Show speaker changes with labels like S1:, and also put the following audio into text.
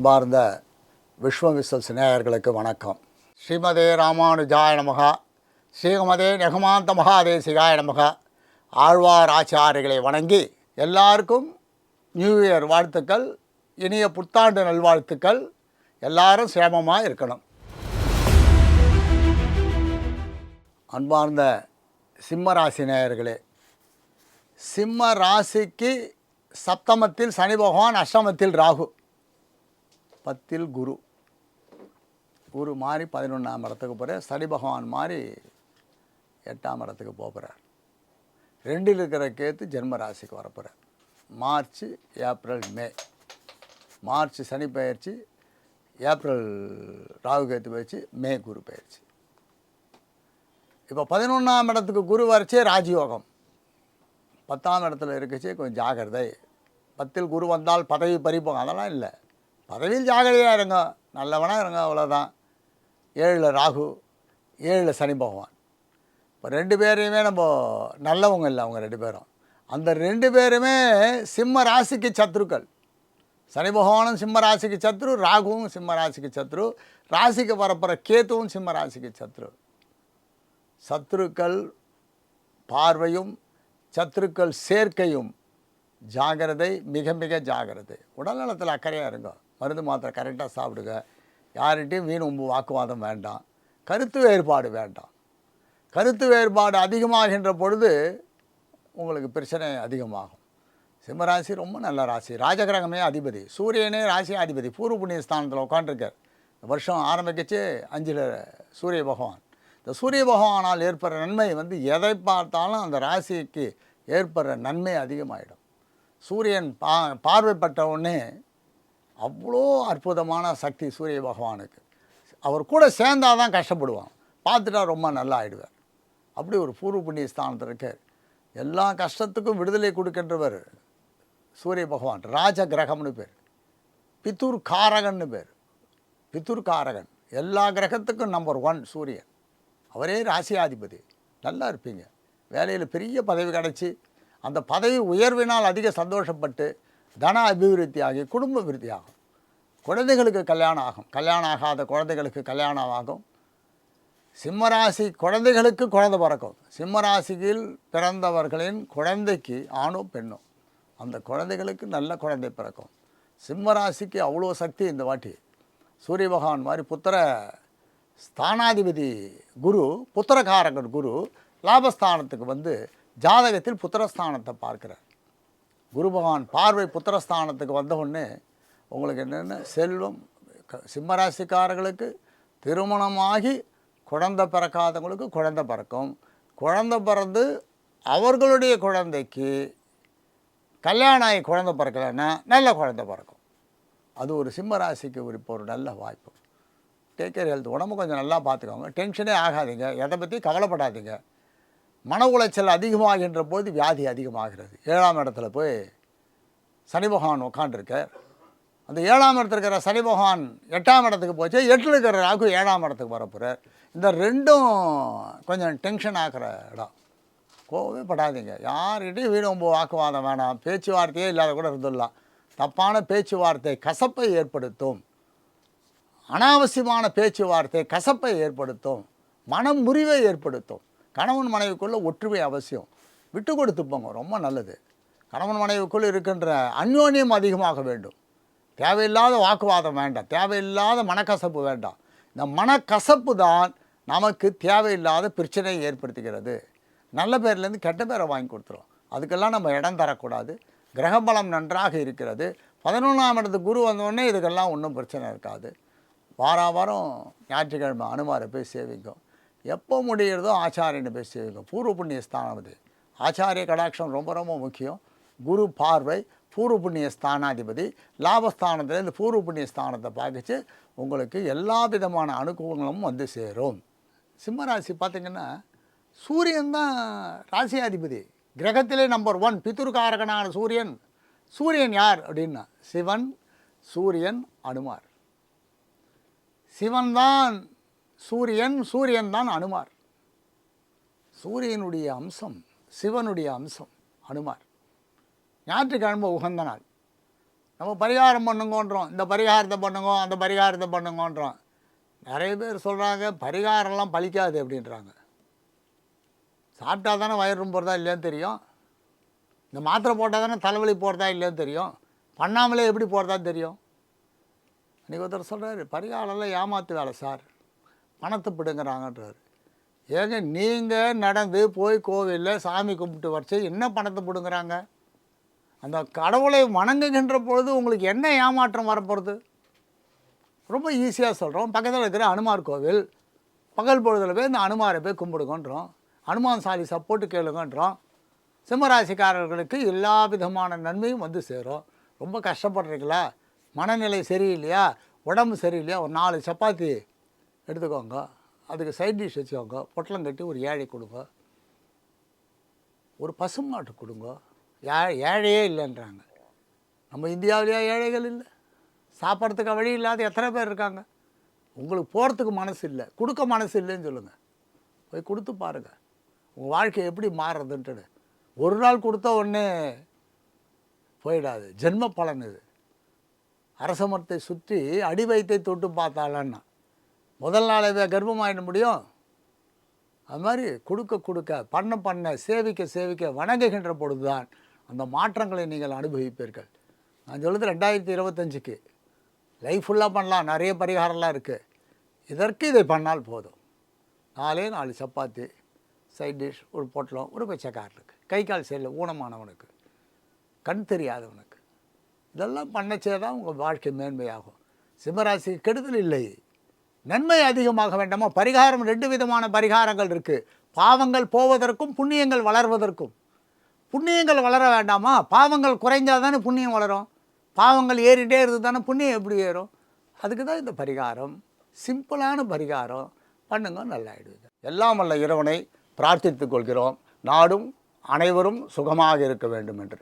S1: அன்பார்ந்த விஸ்வமிஸ்வல் நேயர்களுக்கு வணக்கம். ஸ்ரீமதே ராமானுஜாய நமகா. ஸ்ரீமதே நெகமாந்த மகாதேசிகாய நமகா. ஆழ்வார் ஆச்சாரிகளை வணங்கி எல்லாருக்கும் நியூ இயர் வாழ்த்துக்கள் இனிய புத்தாண்டு நல்வாழ்த்துக்கள். எல்லாரும் சேமமாக இருக்கணும். அன்பார்ந்த சிம்ம ராசி நேயர்களே சிம்ம ராசிக்கு சப்தமத்தில் சனி பகவான் அஷ்டமத்தில் ராகு. பத்தில் குரு. குரு மாறி பதினொன்றாம் இடத்துக்கு போகிறார் சனி பகவான் மாறி எட்டாம் இடத்துக்கு போகிறார் ரெண்டில் இருக்கிற கேத்து ஜென்ம ராசிக்கு வரப்போகிறார் March April May. March Shani பயிற்சி ஏப்ரல் ராகு கேத்து பயிற்சி மே குரு பயிற்சி இப்போ பதினொன்றாம் இடத்துக்கு குரு வரைச்சே ராஜயோகம். பத்தாம் இடத்துல இருக்கச்சே கொஞ்சம் ஜாகிரதை பத்தில் குரு வந்தால் பதவி பறிப்போம். அதெல்லாம் இல்லை. பதவியில் ஜாகிரதையாக இருங்க. நல்லவனாக இருங்க அவ்வளோதான் ஏழில் ராகு ஏழில் சனி பகவான். இப்போ ரெண்டு பேரையுமே நம்ம நல்லவங்க இல்லை அவங்க ரெண்டு பேரும். அந்த ரெண்டு பேருமே சிம்ம ராசிக்கு சத்ருக்கள். சனி பகவானும் சிம்ம ராசிக்கு சத்ரு ராகுவும் சிம்ம ராசிக்கு சத்ரு. ராசிக்கு வரப்போகிற கேத்துவும் சிம்ம ராசிக்கு சத்ரு. சத்ருக்கள் பார்வையும் சத்ருக்கள் சேர்க்கையும் ஜாகிரதை மிக மிக ஜாகிரதை. உடல்நலத்தில் அக்கறையாக இருக்கும் மருந்து மாத்திரை கரெக்டாக சாப்பிடுங்க. யார்கிட்டையும் வீண் உம்பு வாக்குவாதம் வேண்டாம். கருத்து வேறுபாடு வேண்டாம். கருத்து வேறுபாடு அதிகமாகின்ற பொழுது உங்களுக்கு பிரச்சனை அதிகமாகும். சிம்மராசி ரொம்ப நல்ல ராசி. ராஜகிரகமே அதிபதி. சூரியனே ராசி அதிபதி. பூர்வ புண்ணிய ஸ்தானத்தில் உட்காண்டிருக்கார் இந்த வருஷம் ஆரம்பிக்கச்சு அஞ்சில் சூரிய பகவான். இந்த சூரிய பகவானால் ஏற்படுற நன்மை வந்து எதை பார்த்தாலும் அந்த ராசிக்கு ஏற்படுற நன்மை அதிகமாகிடும் சூரியன் பா பார்வைப்பட்ட உடனே அவ்வளோ அற்புதமான சக்தி சூரிய பகவானுக்கு. அவர் கூட சேர்ந்தாதான் தான் கஷ்டப்படுவான். பார்த்துட்டா ரொம்ப நல்லா ஆகிடுவார் அப்படி ஒரு பூர்வ புண்ணிய ஸ்தானத்தில் இருக்கார். எல்லா கஷ்டத்துக்கும் விடுதலை கொடுக்கின்றவர் சூரிய பகவான் ராஜ கிரகம்னு பேர். பித்தூர் காரகன்னு பேர். பித்தூர் காரகன். எல்லா கிரகத்துக்கும் நம்பர் ஒன் சூரியன். அவரே ராசியாதிபதி. நல்லா இருப்பீங்க. வேலையில் பெரிய பதவி கிடச்சி அந்த பதவி உயர்வினால் அதிக சந்தோஷப்பட்டு தன அபிவிருத்தி ஆகி குடும்ப விருத்தி ஆகும் குழந்தைகளுக்கு கல்யாணம் ஆகும். கல்யாணம் ஆகாத குழந்தைகளுக்கு கல்யாணம் ஆகும். சிம்மராசி குழந்தைகளுக்கு குழந்தை பிறக்கும். சிம்மராசியில் பிறந்தவர்களின் குழந்தைக்கு ஆணும் பெண்ணும். அந்த குழந்தைகளுக்கு நல்ல குழந்தை பிறக்கும். சிம்மராசிக்கு அவ்வளோ சக்தி இந்த வாட்டி. சூரிய பகவான் மாதிரி புத்திர ஸ்தானாதிபதி குரு புத்திரகாரகர் குரு லாபஸ்தானத்துக்கு வந்து ஜாதகத்தில் புத்திரஸ்தானத்தை பார்க்கிறார். குரு பகவான் பார்வை புத்திரஸ்தானத்துக்கு வந்த உடனே உங்களுக்கு என்னென்ன? செல்வம் க- சிம்மராசிக்காரர்களுக்கு திருமணமாகி குழந்த பிறக்காதவங்களுக்கு குழந்தை பிறக்கும். குழந்த பிறந்து அவர்களுடைய குழந்தைக்கு கல்யாணம் ஆகி குழந்த பிறக்கலைன்னா நல்ல குழந்தை பிறக்கும். அது ஒரு சிம்ம ராசிக்கு ஒரு இப்போ ஒரு நல்ல வாய்ப்பு. டேக் கேர் ஹெல்த் உடம்பு கொஞ்சம் நல்லா பார்த்துக்கோங்க. டென்ஷனே ஆகாதீங்க. எதை பற்றி கவலைப்படாதீங்க. மன உளைச்சல் அதிகமாகின்ற போது வியாதி அதிகமாகிறது. ஏழாம் இடத்துல போய் சனி பகவான் உட்காண்டிருக்கார் அந்த ஏழாம் இடத்துல இருக்கிற சனி பகவான் எட்டாம் இடத்துக்கு போச்சு. எட்டில் இருக்கிற ராகு ஏழாம் இடத்துக்கு வரப்போகிறார் இந்த ரெண்டும் கொஞ்சம் டென்ஷன் ஆகிற இடம். கோவமே படாதீங்க. யார்கிட்டையும் வீணொம்பு வாக்குவாதம் வேணாம். பேச்சுவார்த்தையே இல்லாத கூட இருந்துடலாம். தப்பான பேச்சுவார்த்தை கசப்பை ஏற்படுத்தும். அனாவசியமான பேச்சுவார்த்தை கசப்பை ஏற்படுத்தும். மனம் முறிவை ஏற்படுத்தும். கணவன் மனைவிக்குள்ளே ஒற்றுமை அவசியம். விட்டு கொடுத்து போங்க ரொம்ப நல்லது. கணவன் மனைவிக்குள் இருக்கின்ற அந்யோன்யம் அதிகமாக வேண்டும். தேவையில்லாத வாக்குவாதம் வேண்டாம் தேவையில்லாத மனக்கசப்பு வேண்டாம். இந்த மனக்கசப்பு தான் நமக்கு தேவையில்லாத பிரச்சனையை ஏற்படுத்துகிறது. நல்ல பேர்லேருந்து கெட்ட பேரை வாங்கி கொடுத்துரும். அதுக்கெல்லாம் நம்ம இடம் தரக்கூடாது. கிரகபலம் நன்றாக இருக்கிறது. பதினொன்றாம் இடத்து குரு வந்தோடனே இதுக்கெல்லாம் ஒன்றும் பிரச்சனை இருக்காது. வார வாரம் ஞாயிற்றுக்கிழமை அனுமாரை போய் சேவிக்கும். எப்போ முடிகிறதோ ஆச்சாரியனை போய் சேவிக்கும் பூர்வ புண்ணிய ஸ்தானம் அது. ஆச்சாரிய கடாட்சம் ரொம்ப ரொம்ப முக்கியம். குரு பார்வை பூர்வ புண்ணிய ஸ்தானாதிபதி லாபஸ்தானத்தில் இந்த பூர்வ புண்ணிய ஸ்தானத்தை பார்த்துச்சு உங்களுக்கு எல்லா விதமான அனுகூலங்களும் வந்து சேரும். சிம்மராசி பார்த்தீங்கன்னா சூரியன் தான் ராசியாதிபதி. கிரகத்திலே நம்பர் ஒன் பித்துருக்காரகனான சூரியன். சூரியன் யார் அப்படின்னா சிவன் சூரியன் அனுமார். சிவன் தான் சூரியன் சூரியன் தான் அனுமார். சூரியனுடைய அம்சம் சிவனுடைய அம்சம் அனுமார். ஞாயிற்றுக்கிழமை உகந்த நாள். நம்ம பரிகாரம் பண்ணுங்கன்றோம். இந்த பரிகாரத்தை பண்ணுங்க அந்த பரிகாரத்தை பண்ணுங்கன்றோம். நிறைய பேர் சொல்கிறாங்க பரிகாரம்லாம் பலிக்காது அப்படின்றாங்க. சாப்பிட்டா தானே வயிறு போகிறதா இல்லையான்னு தெரியும். இந்த மாத்திரை போட்டால் தானே தலைவலி போகிறதா இல்லையான்னு தெரியும். பண்ணாமலே எப்படி போகிறதா தெரியும்? அன்றைக்கி ஒருத்தர் சொல்கிறாரு பரிகாரம்லாம் ஏமாத்து வேலை சார். பணத்தை பிடுங்குறாங்கன்றார். ஏங்க நீங்கள் நடந்து போய் கோவிலில் சாமி கும்பிட்டு வரைச்சி என்ன பணத்தை பிடுங்குறாங்க? அந்த கடவுளை வணங்குகின்ற பொழுது உங்களுக்கு என்ன ஏமாற்றம் வரப்போகிறது ரொம்ப ஈஸியாக சொல்கிறோம் பக்கத்தில் இருக்கிற அனுமார் கோவில். பகல் பொழுதில் போய் இந்த அனுமாரை போய் கும்பிடுங்கன்றோம். அனுமான் சாலிசா போட்டு கேளுங்கன்றோம். சிம்மராசிக்காரர்களுக்கு எல்லா விதமான நன்மையும் வந்து சேரும். ரொம்ப கஷ்டப்படுறீங்களா? மனநிலை சரியில்லையா? உடம்பு சரியில்லையா? ஒரு நாலு சப்பாத்தி எடுத்துக்கோங்க. அதுக்கு சைட் டிஷ் வச்சுக்கோங்க. பொட்டலம் கட்டி ஒரு ஏழை கொடுங்க. ஒரு பசுமாட்டு கொடுங்க. ஏ ஏழையே இல்லைன்றாங்க. நம்ம இந்தியாவிலேயே ஏழைகள் இல்லை. சாப்பிட்றதுக்கு வழி இல்லாத எத்தனை பேர் இருக்காங்க? உங்களுக்கு போகிறதுக்கு மனசு இல்லை. கொடுக்க மனசு இல்லைன்னு சொல்லுங்கள் போய் கொடுத்து பாருங்கள் உங்கள் வாழ்க்கை எப்படி மாறுறதுன்ட்டு ஒரு நாள் கொடுத்த உடனே போயிடாது. ஜென்ம பலன் இது. அரசமரத்தை சுற்றி அடி வைத்தை தொட்டு பார்த்தாலன்னா முதல் நாளே கர்ப்பமாயிட முடியும். அது மாதிரி கொடுக்க கொடுக்க பண்ண பண்ண சேவிக்க சேவிக்க வணங்குகின்ற பொழுதுதான் அந்த மாற்றங்களை நீங்கள் அனுபவிப்பீர்கள். நான் சொல்லுது ரெண்டாயிரத்தி இருபத்தஞ்சுக்கு. லைஃப் ஃபுல்லாக பண்ணலாம். நிறைய பரிகாரம்லாம் இருக்குது இதற்கு இதை பண்ணால் போதும். நாலே நாலு சப்பாத்தி சைட் டிஷ் ஒரு பொட்டலம் ஒரு பிச்சைக்காரனுக்கு கை கால் செய்யல ஊனமானவனுக்கு. கண் தெரியாதவனுக்கு. இதெல்லாம் பண்ணச்சே தான் உங்கள் வாழ்க்கை மேன்மையாகும். சிம்மராசிக்கு கெடுதல் இல்லை. நன்மை அதிகமாக வேண்டாமா பரிகாரம் ரெண்டு விதமான பரிகாரங்கள் இருக்குது பாவங்கள் போவதற்கும் புண்ணியங்கள் வளர்வதற்கும். புண்ணியங்கள் வளர வேண்டாமா? பாவங்கள் குறைஞ்சால் தானே புண்ணியம் வளரும்? பாவங்கள் ஏறிட்டே இருந்து தானே புண்ணியம் எப்படி ஏறும்? அதுக்கு தான் இந்த பரிகாரம். சிம்பிளான பரிகாரம். பண்ணுங்க நல்லாயிடுது. எல்லாம் வல்ல இறைவனை பிரார்த்தித்துக் கொள்கிறோம். நாடும் அனைவரும் சுகமாக இருக்க வேண்டும் என்று.